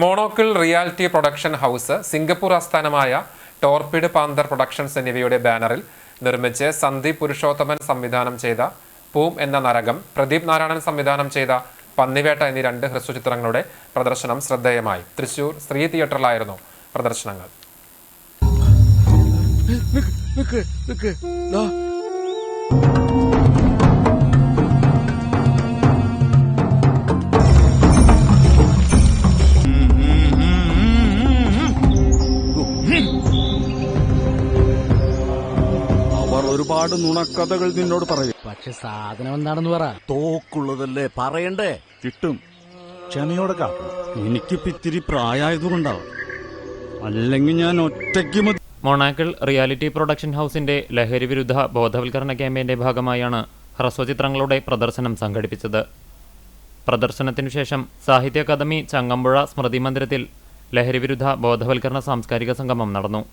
Monocle reality production house Singapore ആസ്ഥാനമായ torpid പാന്തർ productions എന്നിവയുടെ ബാനറിൽ നിർമ്മിച്ച് സന്ദീപ് പുരുഷോത്തമൻ സംവിധാനം ചെയ്ത പൂം എന്ന നരകം പ്രദീപ് നാരായണൻ സംവിധാനം ചെയ്ത പന്നിവേട്ട എന്നീ രണ്ട് ഹ്രസ്വചിത്രങ്ങളുടെ പ്രദർശനം ശ്രദ്ധേയമായി. തൃശൂർ സ്ത്രീ തിയേറ്ററിലായിരുന്നു പ്രദർശനങ്ങൾ. ഒരുപാട് നുണക്കഥകൾ നിന്നോട് പറയും. പക്ഷെ സാധനം എന്താണെന്ന് പറ. തോക്കുള്ളതല്ലേ പറയണ്ടേ? കിട്ടും. ക്ഷമയോടെ കാട്ടണം എനിക്കിപ്പോ ഇത്തിരി പ്രായമായതുകൊണ്ടാവും അല്ലെങ്കിൽ ഞാൻ ഒറ്റയ്ക്ക് മതി. മൊണാക്കിൾ റിയാലിറ്റി പ്രൊഡക്ഷൻ ഹൗസിന്റെ ലഹരി വിരുദ്ധ ബോധവൽക്കരണ ക്യാമ്പയിന്റെ ഭാഗമായാണ് ഹ്രസ്വചിത്രങ്ങളുടെ പ്രദർശനം സംഘടിപ്പിച്ചത്. പ്രദർശനത്തിനു ശേഷം സാഹിത്യ അക്കാദമി ചങ്ങമ്പുഴ സ്മൃതി മന്ദിരത്തിൽ ലഹരി വിരുദ്ധ ബോധവൽക്കരണ സാംസ്കാരിക സംഗമം നടന്നു.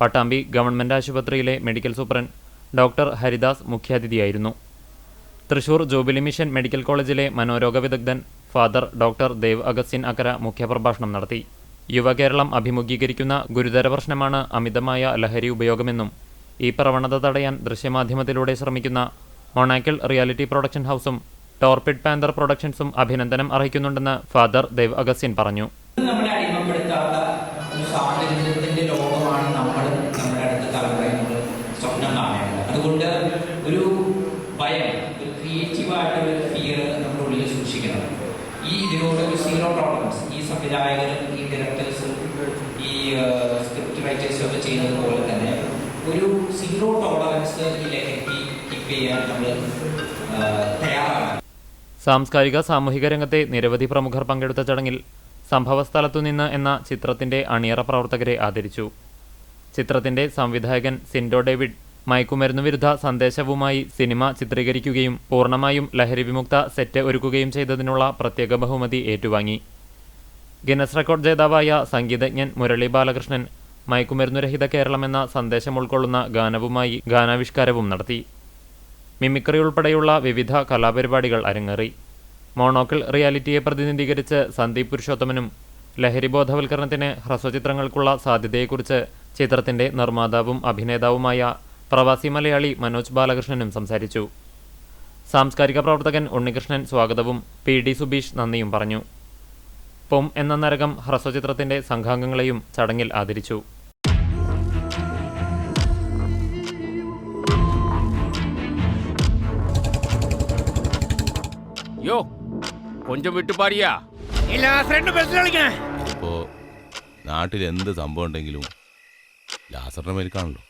പട്ടാമ്പി ഗവൺമെന്റ് ആശുപത്രിയിലെ മെഡിക്കൽ സൂപ്രണ്ട് ഡോക്ടർ ഹരിദാസ് മുഖ്യാതിഥിയായിരുന്നു. തൃശൂർ ജൂബിലി മിഷൻ മെഡിക്കൽ കോളേജിലെ മനോരോഗ വിദഗ്ധൻ father doctor Dev Augustine Akkara മുഖ്യപ്രഭാഷണം നടത്തി. യുവകേരളം അഭിമുഖീകരിക്കുന്ന ഗുരുതര പ്രശ്നമാണ് അമിതമായ ലഹരി ഉപയോഗമെന്നും ഈ പ്രവണത തടയാൻ ദൃശ്യമാധ്യമത്തിലൂടെ ശ്രമിക്കുന്ന മൊണാക്കിൾ റിയാലിറ്റി പ്രൊഡക്ഷൻ ഹൗസും ടോർപിഡ് പാന്തർ പ്രൊഡക്ഷൻസും അഭിനന്ദനം അർഹിക്കുന്നുണ്ടെന്ന് ഫാദർ ദേവ് അഗസ്റ്റിൻ പറഞ്ഞു. അതുകൊണ്ട് ഒരു ഭയം ഒരു ക്രിയേറ്റീവായിട്ടുള്ള ഒരു ഫിയർ നമ്മുടെ ഉള്ളിൽ സൂക്ഷിക്കണം. ഈ ഇതിനോട് ഒരു സീറോ ടോളറൻസ് ഈ സംവിധായകരും ഈ ഡയറക്ടേഴ്സും ഈ സ്ക്രിപ്റ്റ് റൈറ്റേഴ്സും ഒക്കെ ചെയ്യുന്നത് പോലെ തന്നെ ഒരു സീറോ ടോളറൻസ് ഈ ലഹരിക്ക് കീപ്പ് ചെയ്യാൻ നമ്മൾ തയ്യാറാണ് സാംസ്കാരിക സാമൂഹിക രംഗത്തെ നിരവധി പ്രമുഖർ പങ്കെടുത്ത ചടങ്ങിൽ സംഭവസ്ഥലത്തു നിന്ന് എന്ന ചിത്രത്തിന്റെ അണിയറ പ്രവർത്തകരെ ആദരിച്ചു. ചിത്രത്തിന്റെ സംവിധായകൻ സിൻഡോ ഡേവിഡ് മയക്കുമരുന്നു വിരുദ്ധ സന്ദേശവുമായി സിനിമ ചിത്രീകരിക്കുകയും പൂർണമായും ലഹരി വിമുക്ത സെറ്റ് ഒരുക്കുകയും ചെയ്തതിനുള്ള പ്രത്യേക ബഹുമതി ഏറ്റുവാങ്ങി. ഗിനസ് റെക്കോർഡ് ജേതാവായ സംഗീതജ്ഞൻ മുരളി ബാലകൃഷ്ണൻ മയക്കുമരുന്നുരഹിത കേരളം എന്ന സന്ദേശം ഉൾക്കൊള്ളുന്ന ഗാനവുമായി ഗാനാവിഷ്കാരവും നടത്തി. മിമിക്രി ഉൾപ്പെടെയുള്ള വിവിധ കലാപരിപാടികൾ അരങ്ങേറി. മോണോക്കിൾ റിയാലിറ്റിയെ പ്രതിനിധീകരിച്ച് സന്ദീപ് പുരുഷോത്തമനും ലഹരി ബോധവൽക്കരണത്തിന് ഹ്രസ്വചിത്രങ്ങൾക്കുള്ള സാധ്യതയെക്കുറിച്ച് ചിത്രത്തിന്റെ നിർമ്മാതാവും അഭിനേതാവുമായ പ്രവാസി മലയാളി മനോജ് ബാലകൃഷ്ണനും സംസാരിച്ചു സാംസ്കാരിക പ്രവർത്തകൻ ഉണ്ണികൃഷ്ണൻ സ്വാഗതവും പി ഡി സുബീഷ് നന്ദിയും പറഞ്ഞു പൊം എന്ന നരകം ഹ്രസ്വചിത്രത്തിന്റെ സംഘാംഗങ്ങളെയും ചടങ്ങിൽ ആദരിച്ചു யோ கொஞ்சம் விட்டு பாரியா ഇപ്പോ നാട്ടിൽ എന്ത് സംഭവം ഉണ്ടെങ്കിലും ലാസറിന്റെ മേൽക്കാണല്ലോ